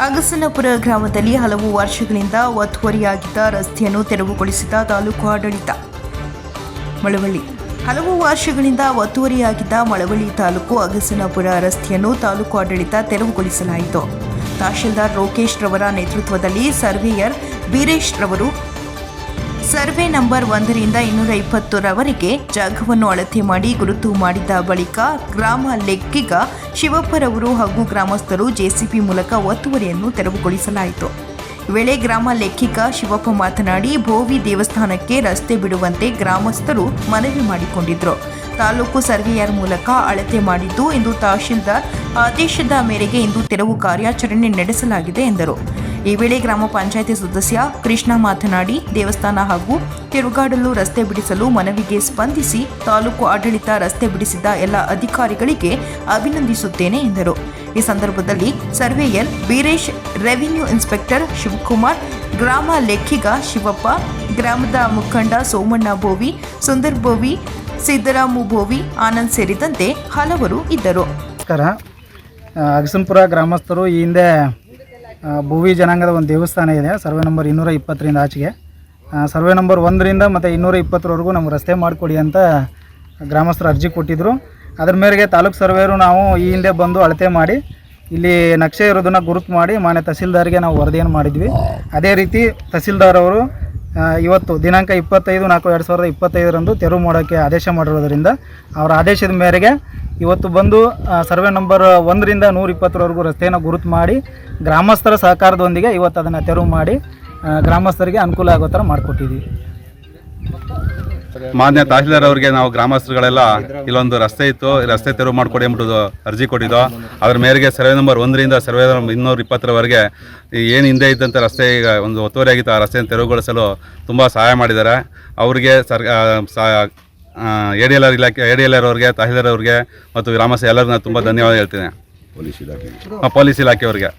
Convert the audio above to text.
ಅಗಸನಪುರ ಗ್ರಾಮದಲ್ಲಿ ಹಲವು ವರ್ಷಗಳಿಂದ ಒತ್ತುವರಿಯಾಗಿದ್ದ ರಸ್ತೆಯನ್ನು ತೆರವುಗೊಳಿಸಿದ ತಾಲೂಕು ಆಡಳಿತ. ಮಳವಳ್ಳಿ. ಹಲವು ವರ್ಷಗಳಿಂದ ಒತ್ತುವರಿಯಾಗಿದ್ದ ಮಳವಳ್ಳಿ ತಾಲೂಕು ಅಗಸನಪುರ ರಸ್ತೆಯನ್ನು ತಾಲೂಕು ಆಡಳಿತ ತೆರವುಗೊಳಿಸಲಾಯಿತು. ತಹಶೀಲ್ದಾರ್ ರೋಕೇಶ್ ರವರ ನೇತೃತ್ವದಲ್ಲಿ ಸರ್ವೇಯರ್ ಬೀರೇಶ್ ರವರು ಸರ್ವೆ ನಂಬರ್ ಒಂದರಿಂದ ಇನ್ನೂರ ಇಪ್ಪತ್ತರವರೆಗೆ ಜಾಗವನ್ನು ಅಳತೆ ಮಾಡಿ ಗುರುತು ಮಾಡಿದ ಬಳಿಕ ಗ್ರಾಮ ಲೆಕ್ಕಿಗ ಶಿವಪ್ಪರವರು ಹಾಗೂ ಗ್ರಾಮಸ್ಥರು ಜೆಸಿಪಿ ಮೂಲಕ ಒತ್ತುವರಿಯನ್ನು ತೆರವುಗೊಳಿಸಲಾಯಿತು. ವೇಳೆ ಗ್ರಾಮ ಲೆಕ್ಕಿಗ ಶಿವಪ್ಪ ಮಾತನಾಡಿ, ಭೋವಿ ದೇವಸ್ಥಾನಕ್ಕೆ ರಸ್ತೆ ಬಿಡುವಂತೆ ಗ್ರಾಮಸ್ಥರು ಮನವಿ ಮಾಡಿಕೊಂಡಿದ್ರು. ತಾಲೂಕು ಸರ್ವೇಯರ್ ಮೂಲಕ ಅಳತೆ ಮಾಡಿದ್ದು ಇಂದು ತಹಶೀಲ್ದಾರ್ ಆದೇಶದ ಮೇರೆಗೆ ಇಂದು ತೆರವು ಕಾರ್ಯಾಚರಣೆ ನಡೆಸಲಾಗಿದೆ ಎಂದರು. ಈ ವೇಳೆ ಗ್ರಾಮ ಪಂಚಾಯಿತಿ ಸದಸ್ಯ ಕೃಷ್ಣ ಮಾತನಾಡಿ, ದೇವಸ್ಥಾನ ಹಾಗೂ ತಿರುಗಾಡಲು ರಸ್ತೆ ಬಿಡಿಸಲು ಮನವಿಗೆ ಸ್ಪಂದಿಸಿ ತಾಲೂಕು ಆಡಳಿತ ರಸ್ತೆ ಬಿಡಿಸಿದ ಎಲ್ಲ ಅಧಿಕಾರಿಗಳಿಗೆ ಅಭಿನಂದಿಸುತ್ತೇನೆ ಎಂದರು. ಈ ಸಂದರ್ಭದಲ್ಲಿ surveyor Veeresh, revenue inspector Shivakumar, ಗ್ರಾಮ ಲೆಕ್ಕಿಗ ಶಿವಪ್ಪ, ಗ್ರಾಮದ ಮುಖಂಡ ಸೋಮಣ್ಣ ಬೋವಿ ಸುಂದರ್ ಬೋವಿ ಸಿದ್ದರಾಮು ಬೋವಿ ಆನಂದ್ ಸೇರಿದಂತೆ ಹಲವರು ಇದ್ದರು. ನಮಸ್ಕಾರ. ಗ್ರಾಮಸ್ಥರು ಈ ಹಿಂದೆ ಭುವಿ ಜನಾಂಗದ ಒಂದು ದೇವಸ್ಥಾನ ಇದೆ. ಸರ್ವೆ ನಂಬರ್ ಇನ್ನೂರ ಇಪ್ಪತ್ತರಿಂದ ಆಚೆಗೆ. ಸರ್ವೆ ನಂಬರ್ ಒಂದರಿಂದ ಮತ್ತು ಇನ್ನೂರ ಇಪ್ಪತ್ತರವರೆಗೂ ನಮ್ಗೆ ರಸ್ತೆ ಮಾಡಿಕೊಡಿ ಅಂತ ಗ್ರಾಮಸ್ಥರು ಅರ್ಜಿ ಕೊಟ್ಟಿದ್ದರು ಅದ್ರ ಮೇರೆಗೆ ತಾಲೂಕು ಸರ್ವೇರು ನಾವು ಈ ಹಿಂದೆ ಬಂದು ಅಳತೆ ಮಾಡಿ, ಇಲ್ಲಿ ನಕ್ಷೆ ಇರೋದನ್ನು ಗುರುತು ಮಾಡಿ ಮಾನ್ಯ ತಹಸೀಲ್ದಾರ್ಗೆ ನಾವು ವರದಿಯನ್ನು ಮಾಡಿದ್ವಿ. ಅದೇ ರೀತಿ ತಹಸೀಲ್ದಾರ್ ಅವರು ಇವತ್ತು ದಿನಾಂಕ ಇಪ್ಪತ್ತೈದು ನಾಲ್ಕು ಎರಡು ಸಾವಿರದ ಇಪ್ಪತ್ತೈದರಂದು ತೆರವು ಮಾಡೋಕ್ಕೆ ಆದೇಶ ಮಾಡಿರೋದರಿಂದ ಅವರ ಆದೇಶದ ಮೇರೆಗೆ ಇವತ್ತು ಬಂದು ಸರ್ವೆ ನಂಬರ್ ಒಂದರಿಂದ ನೂರ ಇಪ್ಪತ್ತರವರೆಗೂ ರಸ್ತೆಯನ್ನು ಗುರುತು ಮಾಡಿ ಗ್ರಾಮಸ್ಥರ ಸಹಕಾರದೊಂದಿಗೆ ಇವತ್ತು ಅದನ್ನು ತೆರವು ಮಾಡಿ ಗ್ರಾಮಸ್ಥರಿಗೆ ಅನುಕೂಲ ಆಗೋ ಥರ ಮಾಡಿಕೊಟ್ಟಿದ್ದೀವಿ. ಮಾನ್ಯ ತಹಶೀಲ್ದಾರ್ ಅವರಿಗೆ ನಾವು ಗ್ರಾಮಸ್ಥರುಗಳೆಲ್ಲ ಇಲ್ಲೊಂದು ರಸ್ತೆ ಇತ್ತು. ರಸ್ತೆ ತೆರವು ಮಾಡಿಕೊಡಿ ಎಂಬುದು ಅರ್ಜಿ ಕೊಟ್ಟಿದ್ದು. ಅದ್ರ ಮೇರೆಗೆ ಸರ್ವೆ ನಂಬರ್ ಒಂದರಿಂದ ಸರ್ವೆ ನಂಬರ್ ಇನ್ನೂರ ಇಪ್ಪತ್ತರವರೆಗೆ ಏನು ಹಿಂದೆ ಇದ್ದಂಥ ರಸ್ತೆ ಈಗ ಒಂದು ಒತ್ತುವರಿ ಆಗಿತ್ತು. ಆ ರಸ್ತೆಯನ್ನು ತೆರವುಗೊಳಿಸಲು ತುಂಬ ಸಹಾಯ ಮಾಡಿದ್ದಾರೆ. ಅವರಿಗೆ sir A D L R ಇಲಾಖೆ ಎ ಡಿ ಎಲ್ ಆರ್ ಅವ್ರಿಗೆ ತಹಶೀಲ್ದಾರ್ ಅವ್ರಿಗೆ ಮತ್ತು ಗ್ರಾಮಸ್ಥ ಎಲ್ಲರನ್ನ ನಾನು ತುಂಬ ಧನ್ಯವಾದ ಹೇಳ್ತೀನಿ. ಪೊಲೀಸ್ ಇಲಾಖೆ. ಆ, ಪೊಲೀಸ್ ಇಲಾಖೆಯವರಿಗೆ